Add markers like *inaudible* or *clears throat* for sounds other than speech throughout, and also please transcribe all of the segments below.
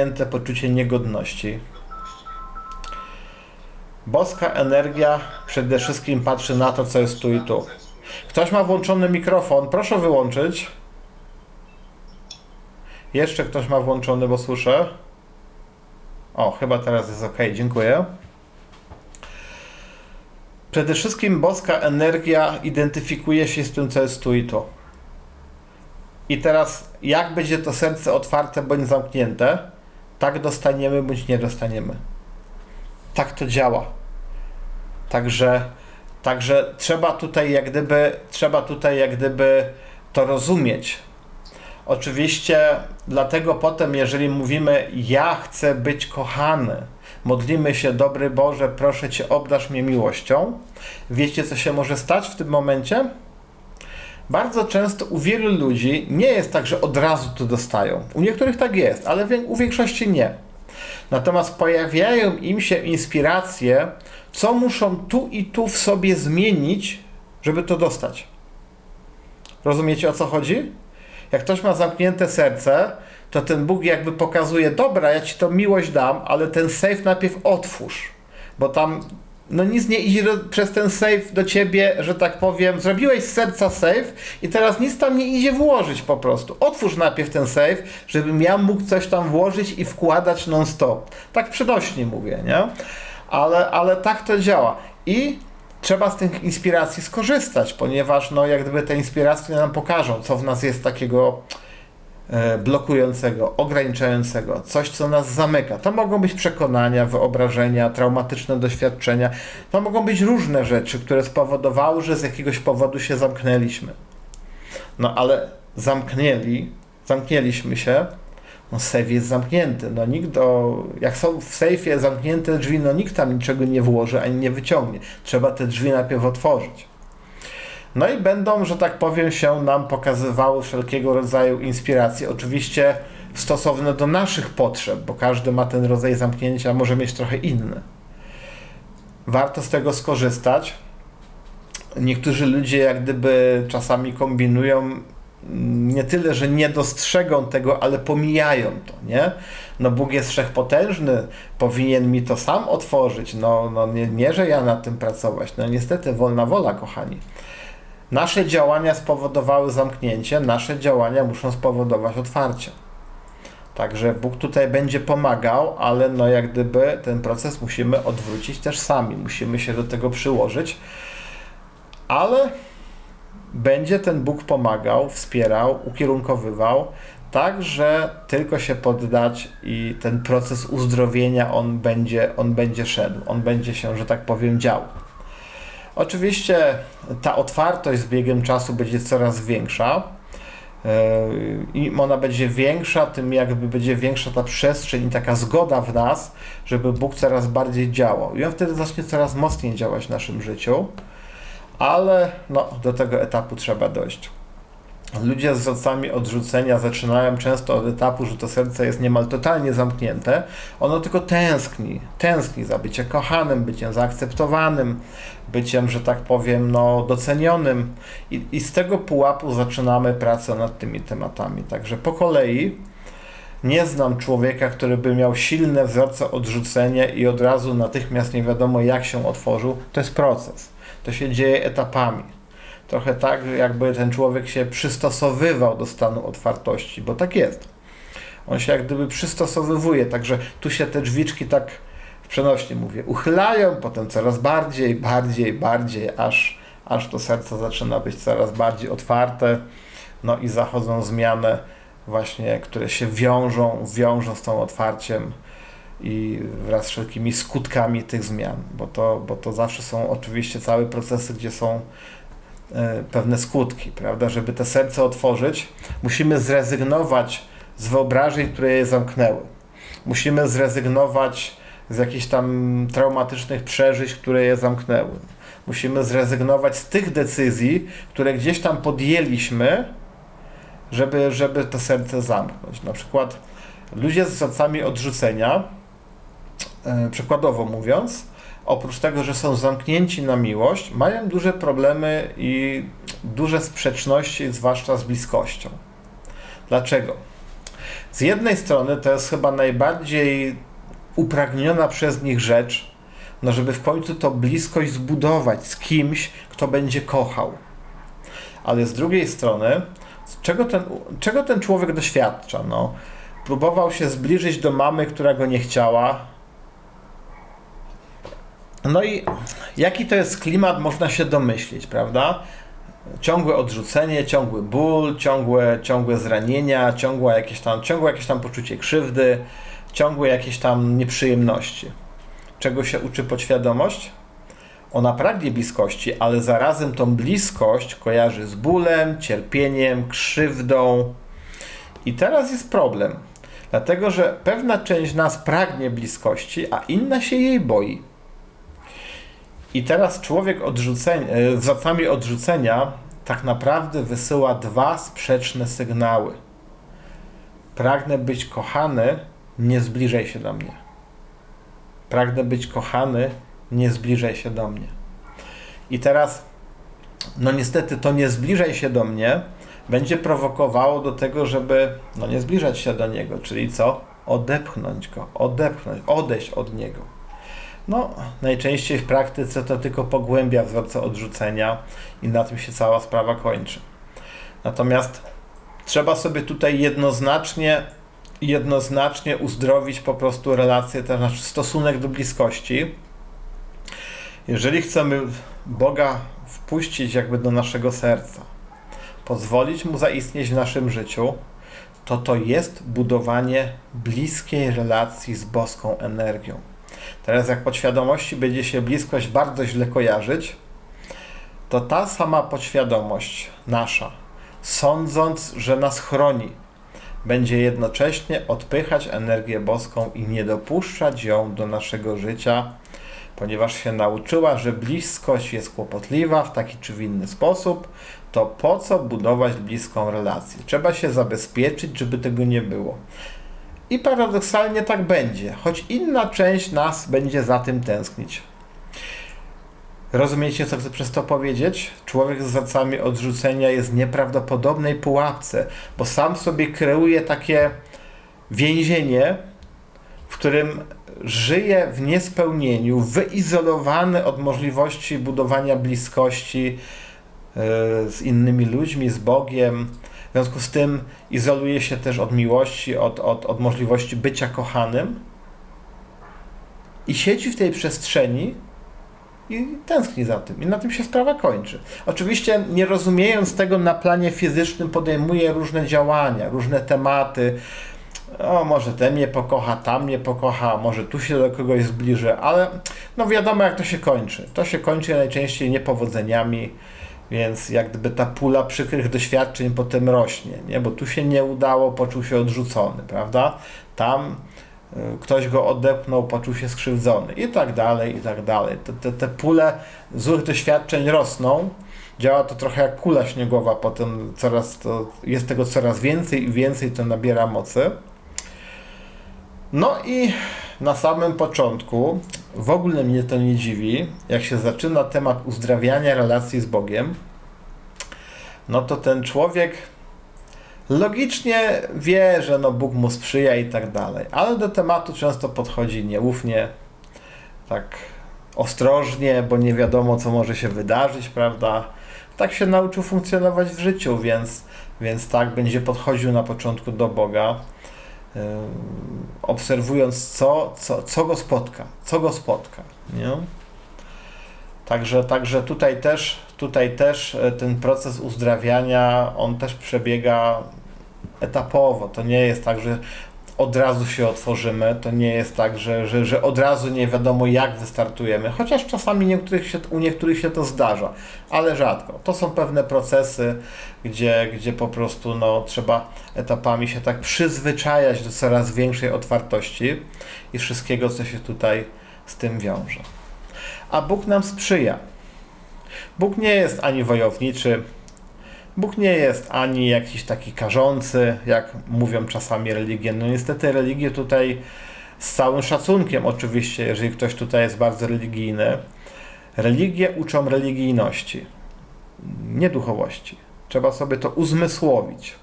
zamknięte poczucie niegodności. Boska energia przede wszystkim patrzy na to, co jest tu i tu. Ktoś ma włączony mikrofon, proszę wyłączyć. Jeszcze ktoś ma włączony, bo słyszę. O, chyba teraz jest ok, dziękuję. Przede wszystkim boska energia identyfikuje się z tym, co jest tu i tu. I teraz, jak będzie to serce otwarte bądź zamknięte, tak dostaniemy bądź nie dostaniemy. Tak to działa. Także, także trzeba tutaj jak gdyby, trzeba tutaj jak gdyby to rozumieć. Oczywiście, dlatego potem, jeżeli mówimy, ja chcę być kochany, modlimy się, dobry Boże, proszę Cię, obdarz mnie miłością. Wiecie, co się może stać w tym momencie? Bardzo często u wielu ludzi nie jest tak, że od razu to dostają. U niektórych tak jest, ale u większości nie. Natomiast pojawiają im się inspiracje, co muszą tu i tu w sobie zmienić, żeby to dostać. Rozumiecie o co chodzi? Jak ktoś ma zamknięte serce, to ten Bóg jakby pokazuje, dobra, ja ci to miłość dam, ale ten safe najpierw otwórz, bo tam no nic nie idzie do, przez ten safe do ciebie, że tak powiem, zrobiłeś z serca safe i teraz nic tam nie idzie włożyć po prostu. Otwórz najpierw ten safe, żebym ja mógł coś tam włożyć i wkładać non stop. Tak przynośnie mówię, nie? Ale, ale tak to działa. I trzeba z tych inspiracji skorzystać, ponieważ no jak gdyby te inspiracje nam pokażą, co w nas jest takiego blokującego, ograniczającego, coś, co nas zamyka. To mogą być przekonania, wyobrażenia, traumatyczne doświadczenia. To mogą być różne rzeczy, które spowodowały, że z jakiegoś powodu się zamknęliśmy. No ale zamknęli, zamknęliśmy się, no sejf jest zamknięty, no nikt do, jak są w sejfie zamknięte drzwi, no nikt tam niczego nie włoży ani nie wyciągnie. Trzeba te drzwi najpierw otworzyć. No i będą, że tak powiem, się nam pokazywały wszelkiego rodzaju inspiracje. Oczywiście stosowne do naszych potrzeb, bo każdy ma ten rodzaj zamknięcia, może mieć trochę inny. Warto z tego skorzystać. Niektórzy ludzie, jak gdyby czasami kombinują, mm, nie tyle, że nie dostrzegą tego, ale pomijają to, nie? No Bóg jest wszechpotężny, powinien mi to sam otworzyć, no, no nie, nie, że ja nad tym pracować. No niestety, wolna wola, kochani. Nasze działania spowodowały zamknięcie, nasze działania muszą spowodować otwarcie. Także Bóg tutaj będzie pomagał, ale no jak gdyby ten proces musimy odwrócić też sami, musimy się do tego przyłożyć, ale będzie ten Bóg pomagał, wspierał, ukierunkowywał, tak, że tylko się poddać i ten proces uzdrowienia on będzie, on będzie szedł, on będzie się, że tak powiem, dział. Oczywiście ta otwartość z biegiem czasu będzie coraz większa. Yy, Im ona będzie większa, tym jakby będzie większa ta przestrzeń i taka zgoda w nas, żeby Bóg coraz bardziej działał. I on wtedy zacznie coraz mocniej działać w naszym życiu, ale no, do tego etapu trzeba dojść. Ludzie z zacami odrzucenia zaczynają często od etapu, że to serce jest niemal totalnie zamknięte. Ono tylko tęskni, tęskni za byciem kochanym, byciem zaakceptowanym, byciem, że tak powiem, no, docenionym. I, I z tego pułapu zaczynamy pracę nad tymi tematami. Także po kolei nie znam człowieka, który by miał silne wzorce odrzucenia i od razu natychmiast nie wiadomo jak się otworzył. To jest proces. To się dzieje etapami trochę tak, jakby ten człowiek się przystosowywał do stanu otwartości, bo tak jest. On się jak gdyby przystosowywuje, także tu się te drzwiczki tak w przenośnie mówię, uchylają, potem coraz bardziej, bardziej, bardziej, aż, aż to serce zaczyna być coraz bardziej otwarte, no i zachodzą zmiany właśnie, które się wiążą, wiążą z tą otwarciem i wraz z wszelkimi skutkami tych zmian, bo to, bo to zawsze są oczywiście całe procesy, gdzie są pewne skutki, prawda? Żeby te serce otworzyć, musimy zrezygnować z wyobrażeń, które je zamknęły. Musimy zrezygnować z jakichś tam traumatycznych przeżyć, które je zamknęły. Musimy zrezygnować z tych decyzji, które gdzieś tam podjęliśmy, żeby, żeby to serce zamknąć. Na przykład ludzie z zacami odrzucenia, e, przykładowo mówiąc, oprócz tego, że są zamknięci na miłość, mają duże problemy i duże sprzeczności, zwłaszcza z bliskością. Dlaczego? Z jednej strony to jest chyba najbardziej upragniona przez nich rzecz, no żeby w końcu to bliskość zbudować z kimś, kto będzie kochał. Ale z drugiej strony, czego ten, czego ten człowiek doświadcza? No, próbował się zbliżyć do mamy, która go nie chciała. No i jaki to jest klimat, można się domyślić, prawda? Ciągłe odrzucenie, ciągły ból, ciągłe, ciągłe zranienia, ciągłe jakieś, tam, ciągłe jakieś tam poczucie krzywdy, ciągłe jakieś tam nieprzyjemności. Czego się uczy podświadomość? Ona pragnie bliskości, ale zarazem tą bliskość kojarzy z bólem, cierpieniem, krzywdą. I teraz jest problem, dlatego że pewna część nas pragnie bliskości, a inna się jej boi. I teraz człowiek odrzucenia, z zacami odrzucenia tak naprawdę wysyła dwa sprzeczne sygnały. Pragnę być kochany, nie zbliżaj się do mnie. Pragnę być kochany, nie zbliżaj się do mnie. I teraz, no niestety, to nie zbliżaj się do mnie będzie prowokowało do tego, żeby no nie zbliżać się do niego, czyli co? Odepchnąć go, odepchnąć, odejść od niego. No, najczęściej w praktyce to tylko pogłębia wzorce odrzucenia i na tym się cała sprawa kończy. Natomiast trzeba sobie tutaj jednoznacznie jednoznacznie uzdrowić po prostu relację, to znaczy stosunek do bliskości. Jeżeli chcemy Boga wpuścić jakby do naszego serca, pozwolić Mu zaistnieć w naszym życiu, to to jest budowanie bliskiej relacji z boską energią. Teraz jak podświadomości będzie się bliskość bardzo źle kojarzyć, to ta sama podświadomość nasza, sądząc, że nas chroni, będzie jednocześnie odpychać energię boską i nie dopuszczać ją do naszego życia, ponieważ się nauczyła, że bliskość jest kłopotliwa w taki czy w inny sposób, to po co budować bliską relację? Trzeba się zabezpieczyć, żeby tego nie było. I paradoksalnie tak będzie, choć inna część nas będzie za tym tęsknić. Rozumiecie, co chcę przez to powiedzieć? Człowiek z zacami odrzucenia jest w nieprawdopodobnej pułapce, bo sam sobie kreuje takie więzienie, w którym żyje w niespełnieniu, wyizolowany od możliwości budowania bliskości e, z innymi ludźmi, z Bogiem. W związku z tym izoluje się też od miłości, od, od, od możliwości bycia kochanym i siedzi w tej przestrzeni, i tęskni za tym. I na tym się sprawa kończy. Oczywiście, nie rozumiejąc tego na planie fizycznym, podejmuje różne działania, różne tematy. O, może ten mnie pokocha, tam mnie pokocha, może tu się do kogoś zbliży, ale no wiadomo, jak to się kończy. To się kończy najczęściej niepowodzeniami, więc jak gdyby ta pula przykrych doświadczeń potem rośnie, nie? Bo tu się nie udało, poczuł się odrzucony, prawda? Tam ktoś go odepnął, poczuł się skrzywdzony i tak dalej, i tak dalej. Te, te, te pule złych doświadczeń rosną. Działa to trochę jak kula śniegowa, potem coraz to, jest tego coraz więcej i więcej to nabiera mocy. No i na samym początku, w ogóle mnie to nie dziwi, jak się zaczyna temat uzdrawiania relacji z Bogiem, no to ten człowiek logicznie wie, że no Bóg mu sprzyja i tak dalej, ale do tematu często podchodzi nieufnie, tak ostrożnie, bo nie wiadomo, co może się wydarzyć, prawda? Tak się nauczył funkcjonować w życiu, więc, więc tak będzie podchodził na początku do Boga, yy, obserwując, co, co, co go spotka, co go spotka, nie? Także, także tutaj też, tutaj też e, ten proces uzdrawiania, on też przebiega etapowo. To nie jest tak, że od razu się otworzymy, to nie jest tak, że, że, że od razu nie wiadomo jak wystartujemy, chociaż czasami niektórych się, u niektórych się to zdarza, ale rzadko. To są pewne procesy, gdzie, gdzie po prostu no, trzeba etapami się tak przyzwyczajać do coraz większej otwartości i wszystkiego, co się tutaj z tym wiąże. A Bóg nam sprzyja. Bóg nie jest ani wojowniczy, Bóg nie jest ani jakiś taki karzący, jak mówią czasami religie. No niestety religie tutaj z całym szacunkiem oczywiście, jeżeli ktoś tutaj jest bardzo religijny, religie uczą religijności, nie duchowości. Trzeba sobie to uzmysłowić.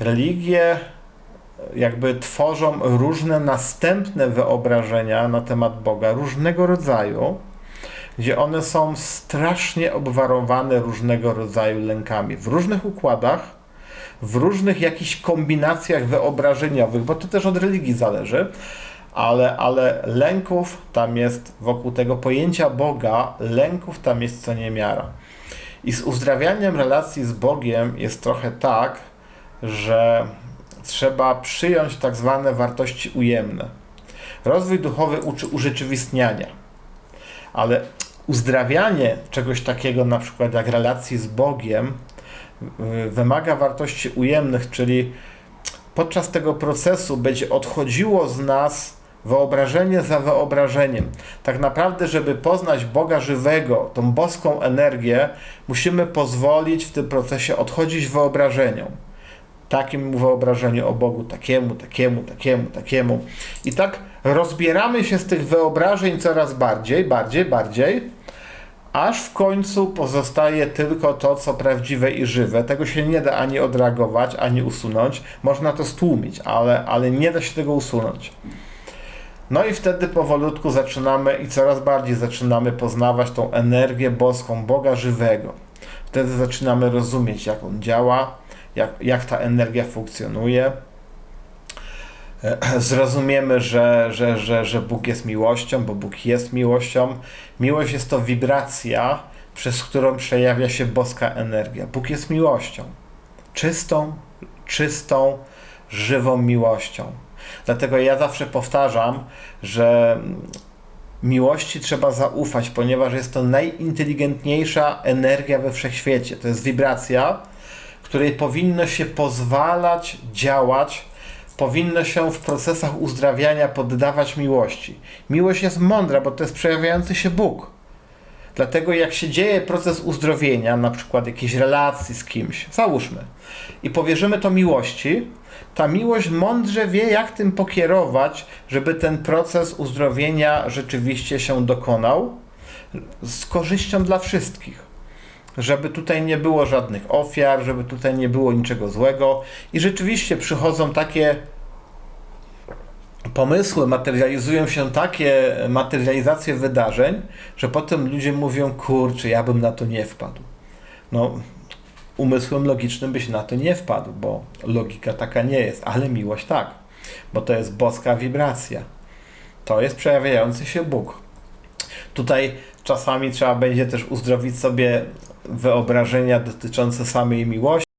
Religie jakby tworzą różne następne wyobrażenia na temat Boga, różnego rodzaju, gdzie one są strasznie obwarowane różnego rodzaju lękami. W różnych układach, w różnych jakichś kombinacjach wyobrażeniowych, bo to też od religii zależy, ale, ale lęków tam jest wokół tego pojęcia Boga, lęków tam jest co niemiara. I z uzdrawianiem relacji z Bogiem jest trochę tak, że trzeba przyjąć tak zwane wartości ujemne. Rozwój duchowy uczy urzeczywistniania, ale uzdrawianie czegoś takiego, na przykład jak relacji z Bogiem, y, wymaga wartości ujemnych, czyli podczas tego procesu będzie odchodziło z nas wyobrażenie za wyobrażeniem. Tak naprawdę, żeby poznać Boga żywego, tą boską energię, musimy pozwolić w tym procesie odchodzić wyobrażeniom. Takim wyobrażeniu o Bogu, takiemu, takiemu, takiemu, takiemu. I tak rozbieramy się z tych wyobrażeń coraz bardziej, bardziej, bardziej, aż w końcu pozostaje tylko to, co prawdziwe i żywe. Tego się nie da ani odreagować, ani usunąć. Można to stłumić, ale, ale nie da się tego usunąć. No i wtedy powolutku zaczynamy i coraz bardziej zaczynamy poznawać tą energię boską, Boga żywego. Wtedy zaczynamy rozumieć, jak on działa, jak, jak ta energia funkcjonuje. *clears throat* Zrozumiemy, że, że, że, że Bóg jest miłością, bo Bóg jest miłością. Miłość jest to wibracja, przez którą przejawia się boska energia. Bóg jest miłością. Czystą, czystą, żywą miłością. Dlatego ja zawsze powtarzam, że miłości trzeba zaufać, ponieważ jest to najinteligentniejsza energia we wszechświecie. To jest wibracja, której powinno się pozwalać działać, powinno się w procesach uzdrawiania poddawać miłości. Miłość jest mądra, bo to jest przejawiający się Bóg. Dlatego jak się dzieje proces uzdrowienia, na przykład jakiejś relacji z kimś, załóżmy, i powierzymy to miłości, ta miłość mądrze wie, jak tym pokierować, żeby ten proces uzdrowienia rzeczywiście się dokonał z korzyścią dla wszystkich. Żeby tutaj nie było żadnych ofiar, żeby tutaj nie było niczego złego. I rzeczywiście przychodzą takie pomysły, materializują się takie materializacje wydarzeń, że potem ludzie mówią, kurczę, ja bym na to nie wpadł. No, umysłem logicznym byś na to nie wpadł, bo logika taka nie jest, ale miłość tak, bo to jest boska wibracja. To jest przejawiający się Bóg. Tutaj czasami trzeba będzie też uzdrowić sobie wyobrażenia dotyczące samej miłości.